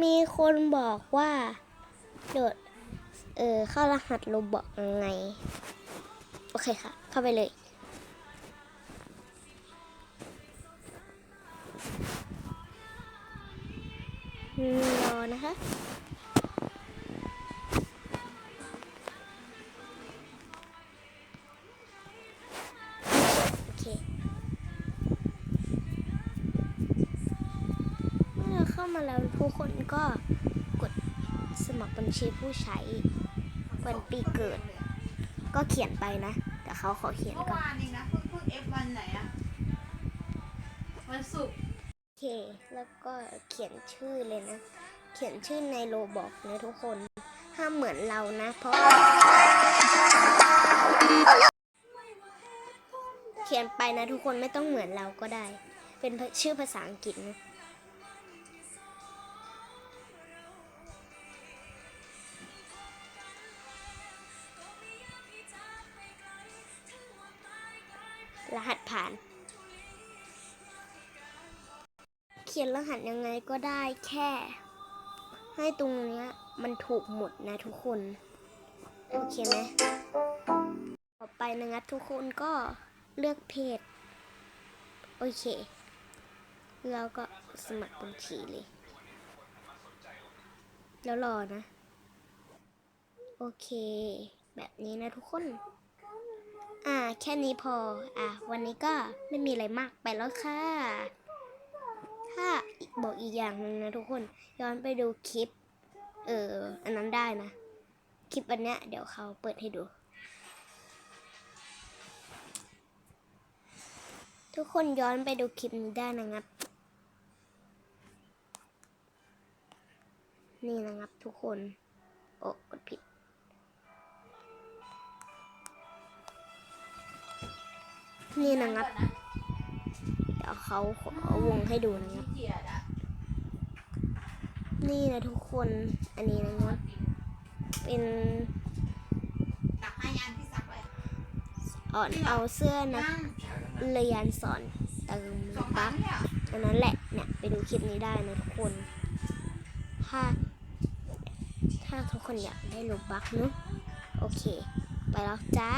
มีคนบอกว่าโดดเออเข้ารหัสโรบอกยังไง โอเคค่ะ เข้าไปเลย รอนะคะ ทุกคนก็กดสมัครบัญชีผู้ใช้วันปีเกิด ก็เขียนไปนะแต่เขาขอเขียนเมื่อก่อนวานเองนะเพิ่งเพิ่งเอฟวันไหนอะวันศุกร์โอเค แล้วก็เขียนชื่อเลยนะ เขียนชื่อในโลบอกนะทุกคนห้ามเหมือนเรานะ เพราะ เขียนไปนะทุกคนไม่ต้องเหมือนเราก็ได้ เป็นชื่อภาษาอังกฤษนะ รหัสผ่าน เขียนรหัสยังไงก็ได้แค่ ให้ตรงเนี้ยมันถูกหมดนะทุกคน โอเคไหมต่อไปนะครับทุกคนก็เลือกเพจ โอเค แล้วก็สมัครบัญชีเลย แล้วรอนะ โอเค แบบนี้นะทุกคน อ่า แค่นี้พอ อะวันนี้ก็ไม่มีอะไรมากไปแล้วค่ะ ถ้าบอกอีกอย่างหนึ่งนะทุกคน ย้อนไปดูคลิป เออ อันนั้นได้นะ คลิปอันเนี้ยเดี๋ยวเขาเปิดให้ดู ทุกคนย้อนไปดูคลิปนี้ได้นะครับ นี่นะครับทุกคน โอ้กดผิด นี่นะครับ เดี๋ยวเขาขอาวงให้ดูนะครับ นี่นะทุกคน อันนี้นะครับ เป็นตักให้ยันที่ซักไว้อ่อนเอาเสื้อนักนั่งเรียนสอนเติมสองบัพักอันนั้นแหละ เนี่ยไปดูคลิปนี้ได้นะทุกคน ถ้า ถ้าทุกคนอยากได้รูกบักเนอะโอเค ไปแล้วจ้า